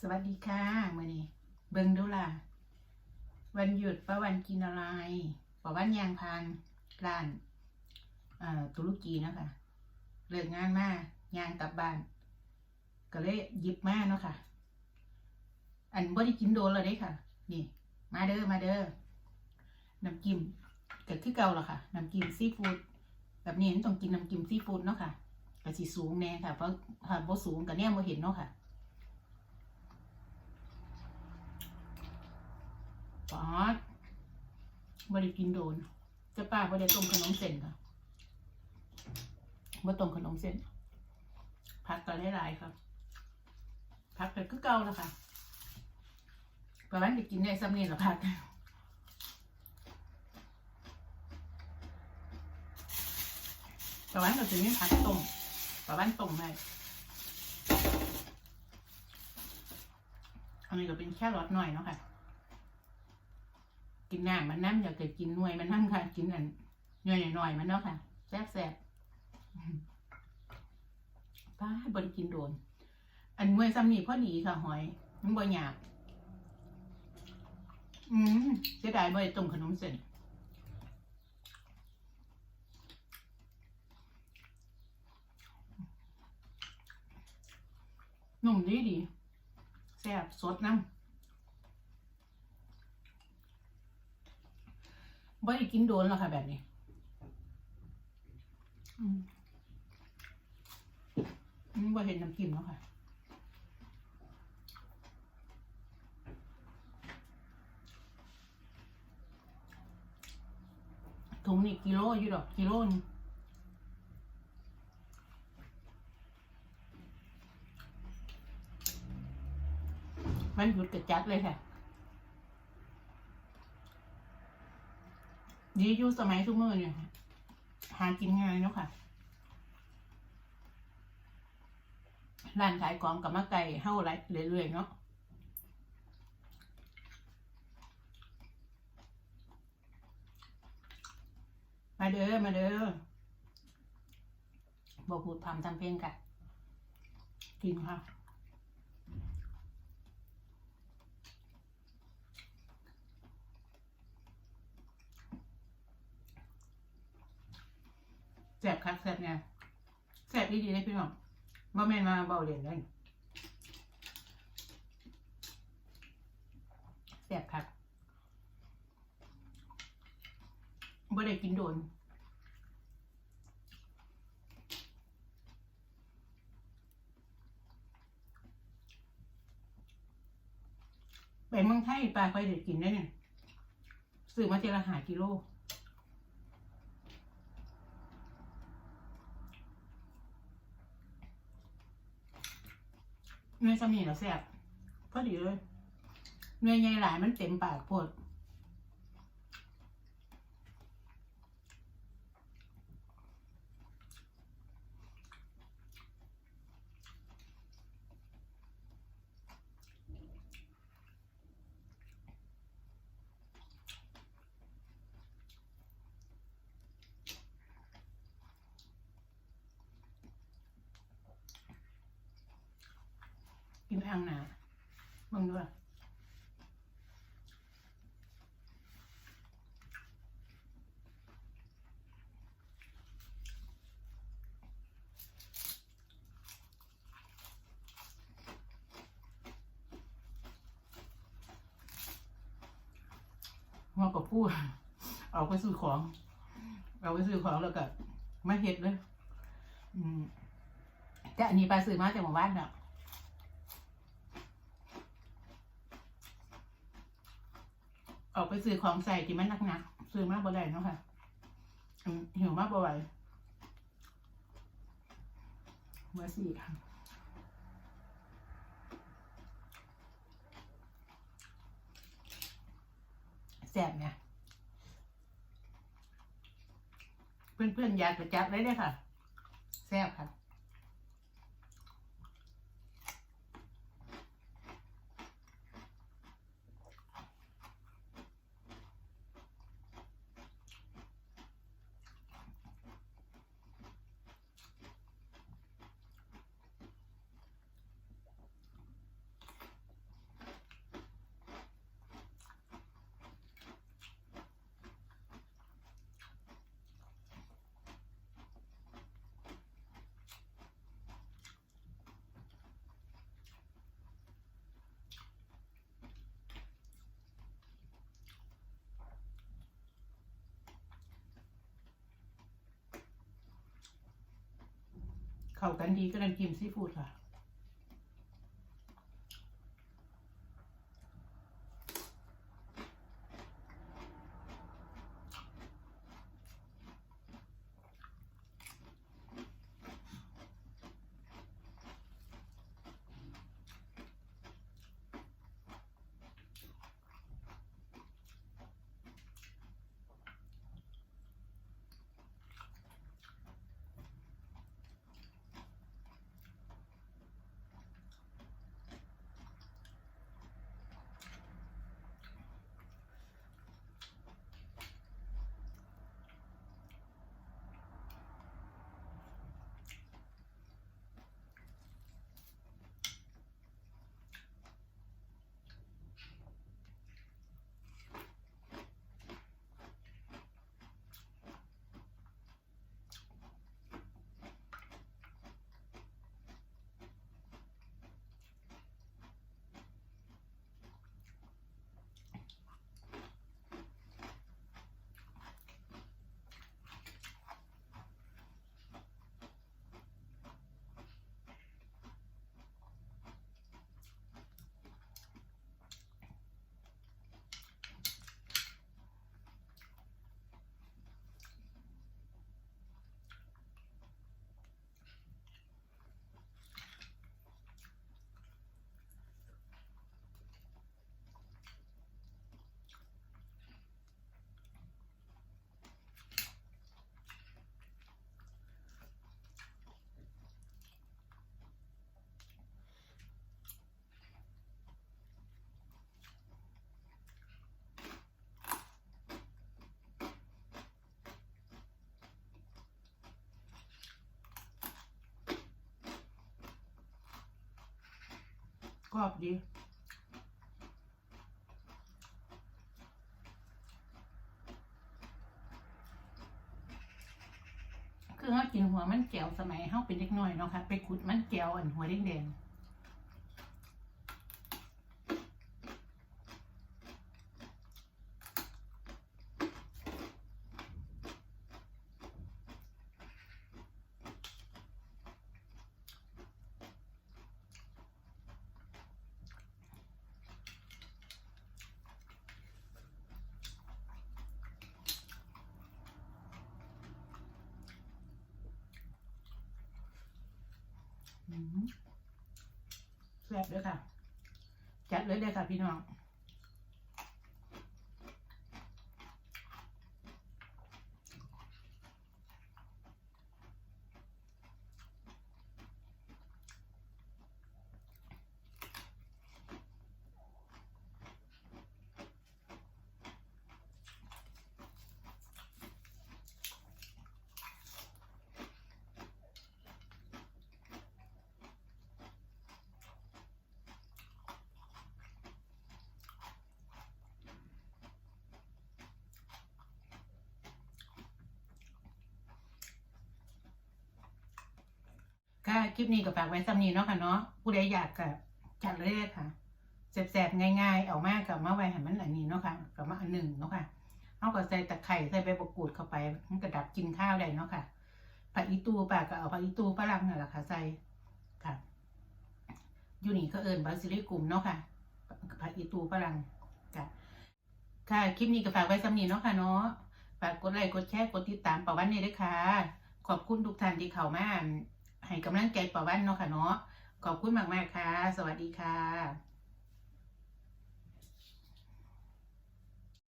สวัสดีค่ะมื่อนี้เบิ่งดูล่ะ วันหยุดป้าวันกินอะไรป้าวันยางพานร้านอ่อตุรกีนะคะเลิกงานมากยางกลับบ้าน ก็เลยหยิบมาเนาะค่ะ อันบ่ได้กินโดนเลยเด้ค่ะ นี่ มาเด้อมาเด้อน้ำจิ้มก็คือเก่าและค่ะน้ำจิ้มซีฟู้ดแบบนี้ต้องกินน้ำจิ้มซีฟู้ดเนาะค่ะก็สิสูงแน่ค่ะเพราะถ้าบ่สูงก็แนมบ่เห็นเนาะค่ะ ป๊อดบริกินโดน จะป้าบริต้มขนมเส้นค่ะบ่ต้มขนมเส้น พักกันหลายๆครับ พักกันก็เก่าแล้วค่ะประมาณไปกินได้ซ้ำนี่ละพักประมาณเราจะมีผักต้มประมาณต้มได้อันนี้ก็เป็นแค่รสหน่อยเนาะค่ะ กินน้ำมันน้ำอยากจะกินหน่วยมันน้ำค่ะ กินอันหน่วยหน่อยมันเนาะค่ะแซ่บแซ่บป้าบริกินโดน อันหน่วยซ้ำนี่พอดีค่ะ หอยมันบ่หยาบอืมเสียดายบ่ได้ต้มขนมเส้นนุ่มดีดีแซ่บสดน้ำ บ่ได้กินโดนแล้วค่ะแบบนี้อืมบ่เห็นน้ำจิ้มแล้วค่ะถุงนี่กิโลอยู่ดอกกิโลนึงมันหยุดกระจัดเลยค่ะ ดีอยู่สมัยทุกมือเนี่ยหากินง่ายเนาะค่ะร้านขายของกับมะไก่เฮ้าไรเรื่อยๆเนาะมาเด้อมาเด้อบอกพูดพามทำเพลงกันกินค่ะ บคักแสบไงแสบดีๆเลยพี่น้องบ่แม่นมาเบาเรียนเลยแสบคักบ่ได้กินโดนไปเมืองไทยปลาคอยได้กินได้เนี่ยซื้อมาเจละหากิโล เนื้อสมีแล้วแซ่บพอดีเลยเนื้อใหญ่หลายมันเต็มปากโพด กินอ่างหนามึงด้วยว่ากับพูดเอาไปซื้อของ เอาไปซื้อของแล้วก็ไม่เห็ดเลย อืมแต่อันนี้ปลาซื้อมาจากหมู่บ้านเนาะ ออกไปซื้อของใส่ที่มันหนักๆซื้อมากบ่ได้เนาะค่ะหิวมากบ่ไหวเมื่อสี่ค่ะแซ่บเนี่ยเพื่อนๆอยากจะจับได้เลยค่ะ แซ่บค่ะ เข้ากันดีก็น้ำจิ้มซีฟู้ดค่ะ รอบดีคือเขากินหัวมันแก้วสมัยเขาเป็นเล็กน้อยเนาะค่ะ ไปขุดมันแก้วอันหัวแดงๆ อืมแซ่บเลยค่ะ จัดเลยเลยค่ะพี่น้อง คลิปนี้ก็ฝากไว้ซ้ำนีเนาะค่ะเนาะผู้ใดอยากก็จัดเลยเลยค่ะแสบๆง่ายๆเอามากกับมาไว้ให้มันอันนี้เนาะค่ะกับมาอันหนึ่งเนาะค่ะเอาก็ใส่ตะไคร้ใส่ใบมะกรูดเข้าไปมันก็ดับกินข้าวได้เนาะค่ะผักอีตูปากก็เอาผักอีตูฝรั่งนั่นแหละค่ะใส่ค่ะอยู่นี่ก็เอิญบาซิลิกุมเนาะค่ะผักอีตูฝรั่งค่ะค่ะคลิปนี้ก็ฝากไว้ซ้ำนีเนาะค่ะเนาะฝากกดไลค์กดแชร์กดติดตามป่าวันนี้ด้วยค่ะขอบคุณทุกท่านที่เข้ามา ให้กำลังใจป่าวันเนาะค่ะเนาะขอบคุณมากๆค่ะ สวัสดีค่ะ